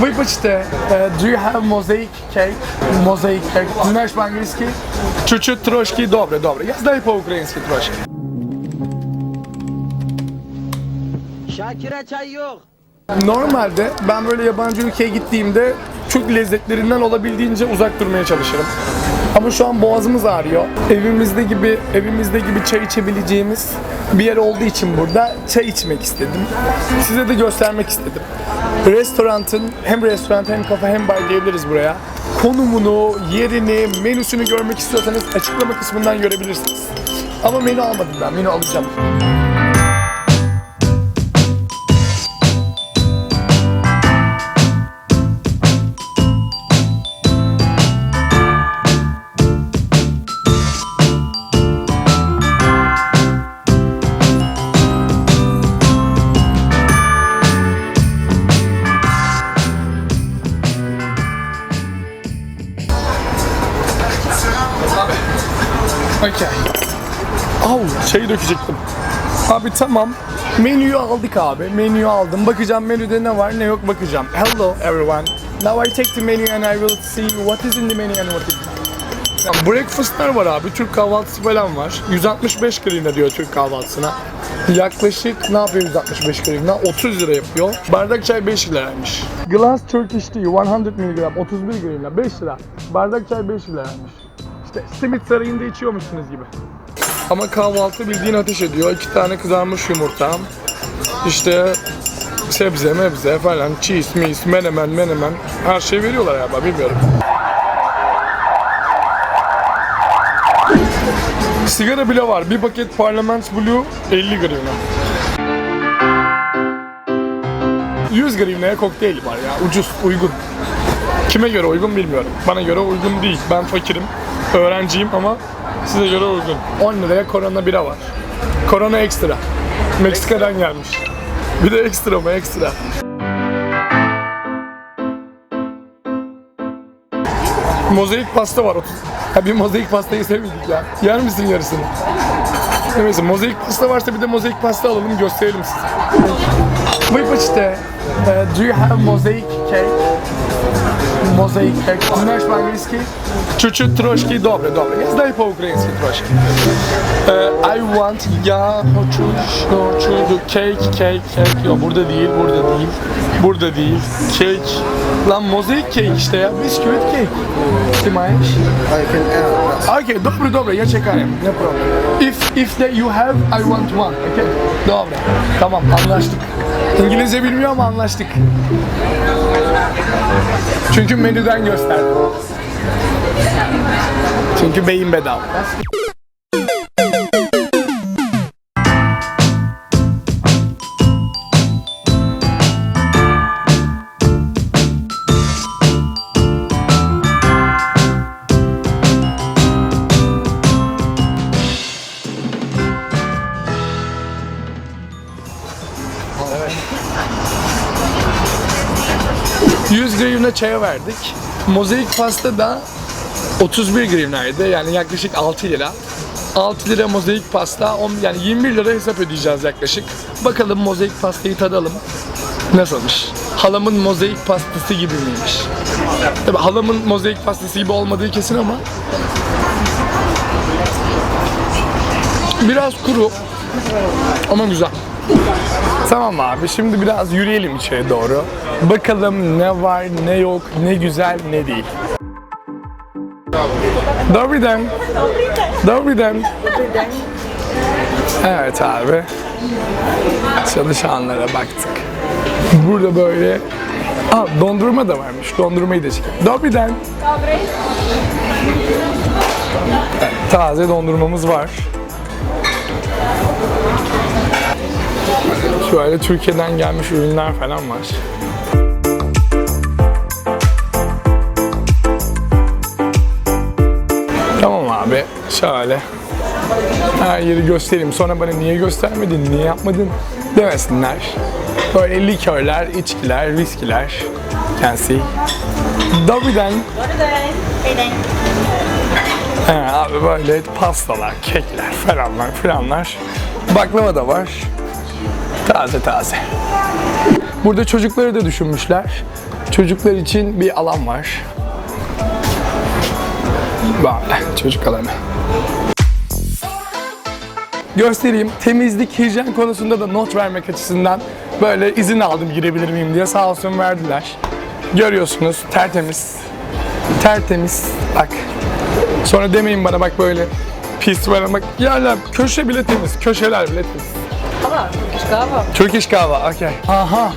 Вибачте, е, do you have mosaic cake? Mosaic cake. Ти знаєш по-англійськи? Чуть-чуть трошки, добре, добре. Я знаю по-українськи трошки. Şakir'e çay yok. Normalde ben böyle yabancı ülkeye gittiğimde Türk lezzetlerinden olabildiğince uzak durmaya çalışırım. Ama şu an boğazımız ağrıyor. Evimizde gibi evimizde gibi çay içebileceğimiz bir yer olduğu için burada çay içmek istedim. Size de göstermek istedim. Restoranın hem restoran hem kafe hem bar diyebiliriz buraya. Konumunu, yerini, menüsünü görmek istiyorsanız açıklama kısmından görebilirsiniz. Ama menü almadım ben, menü alacağım. Okey. Au, şeyi dökecektim. Abi tamam. Menüyü aldık abi. Menüyü aldım. Bakacağım menüde ne var ne yok bakacağım. Hello everyone. Now I take the menu and I will see what is in the menu and what is not. Yani breakfast'lar var abi. Türk kahvaltısı falan var. 165 grivna diyor Türk kahvaltısına. Yaklaşık ne yapıyor 165 grivna? 30 lira yapıyor. Bardak çay 5 liraymış. Glass Turkish Tea 100 mg 31 grivna 5 lira. Bardak çay 5 liraymış. İşte simit sarayında içiyormuşsunuz gibi. Ama kahvaltı bildiğin ateş ediyor. İki tane kızarmış yumurta. İşte sebze mebze falan, cheese, mis, menemen, menemen. Her şey veriyorlar galiba bilmiyorum. Sigara bile var. Bir paket Parliament Blue 50 grivna. 100 grivnaya kokteyl var ya. Ucuz, uygun. Kime göre uygun bilmiyorum. Bana göre uygun değil. Ben fakirim, Öğrenciyim ama size göre uygun. 10 liraya korona bira var. Korona ekstra. Meksika'dan gelmiş. Bir de ekstra mı ekstra. Mozaik pasta var 30. Ya bir mozaik pastayı sevmedik ya. Yer misin yarısını? Neyse mozaik pasta varsa bir de mozaik pasta alalım gösterelim size. Wait, işte. Uh, do you have mosaic cake? Mosaic cake. Ти знаєш по-англійськи? Чуть-чуть трошки, добре, добре. Я знаю по-українськи трошки. Е, I want, я хочу, хочу, cake, cake, cake. Yok burada değil, burada değil. Burada değil. Cake. Lan mozaik cake işte ya. Bisküvit cake. Ти маєш? I can add. Окей, добре, добре, я чекаю. Не проблем. If, if the you have, I want one. Окей? Добре. Tamam, anlaştık. İngilizce bilmiyor ama anlaştık. Çünkü menüden gösterdi. Çünkü beyin bedava. 100 grivna çaya verdik. Mozaik pasta da 31 grivnaydı. Yani yaklaşık 6 lira. 6 lira mozaik pasta, on- yani 21 lira hesap ödeyeceğiz yaklaşık. Bakalım mozaik pastayı tadalım. Nasılmış? Halamın mozaik pastası gibi miymiş? Tabi halamın mozaik pastası gibi olmadığı kesin ama biraz kuru ama güzel. Tamam abi şimdi biraz yürüyelim içeri doğru. Bakalım ne var, ne yok, ne güzel, ne değil. Dobry den. Dobry den. Evet abi. Çalışanlara baktık. Burada böyle Aa, dondurma da varmış. Dondurmayı da çekelim. Dobry den. Taze dondurmamız var. Şöyle Türkiye'den gelmiş ürünler falan var. Tamam abi, şöyle. Her yeri göstereyim. Sonra bana niye göstermedin, niye yapmadın demesinler. Böyle likörler, içkiler, viskiler. See. Dobby'den He, abi böyle pastalar, kekler falanlar filanlar. Baklava da var. Taze taze. Burada çocukları da düşünmüşler. Çocuklar için bir alan var. Böyle çocuk alanı. Göstereyim. Temizlik, hijyen konusunda da not vermek açısından böyle izin aldım girebilir miyim diye sağ olsun verdiler. Görüyorsunuz tertemiz. Tertemiz. Bak. Sonra demeyin bana bak böyle pis var ama yerler köşe bile temiz. Köşeler bile temiz. Ama Turkish kahve. Turkish kahve, okay. Aha.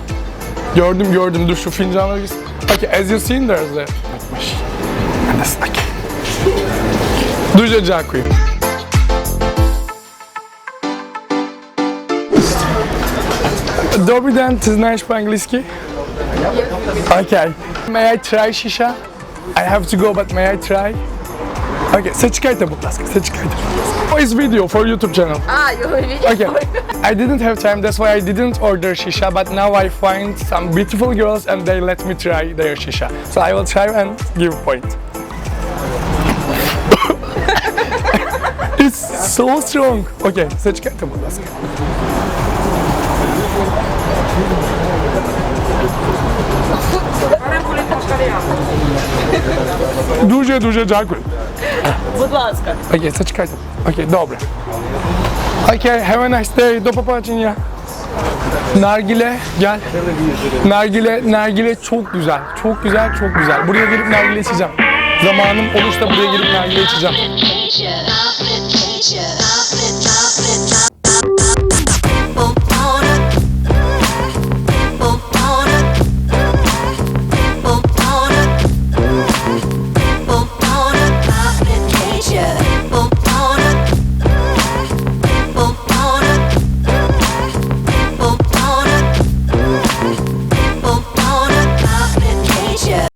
Gördüm gördüm. Dur şu fincanları gitsin. Okay, as you seen there's a... Bakmış. Anasın, okay. Duże dziękuję. Dobry den, ty znasz po angielski? Okay. May I try shisha? I have to go, but may I try? Okay, Sechikaita Butlaska. Sechikaita Butlaska. Voice oh, video for YouTube channel. Ah, you video. Okay. I didn't have time, that's why I didn't order shisha, but now I find some beautiful girls and they let me try their shisha. So I will try and give point. it's so strong. Okay, Sechikaita Butlaska. Duże, duże dziękuję. Будь ласка. Окей, зачекайте. Окей, добре. Окей, have a nice day. До побачення. Nargile gel. Nargile, nargile çok güzel. Çok güzel, çok güzel. Buraya gelip nargile içeceğim. Zamanım olursa buraya gelip nargile içeceğim. Complication.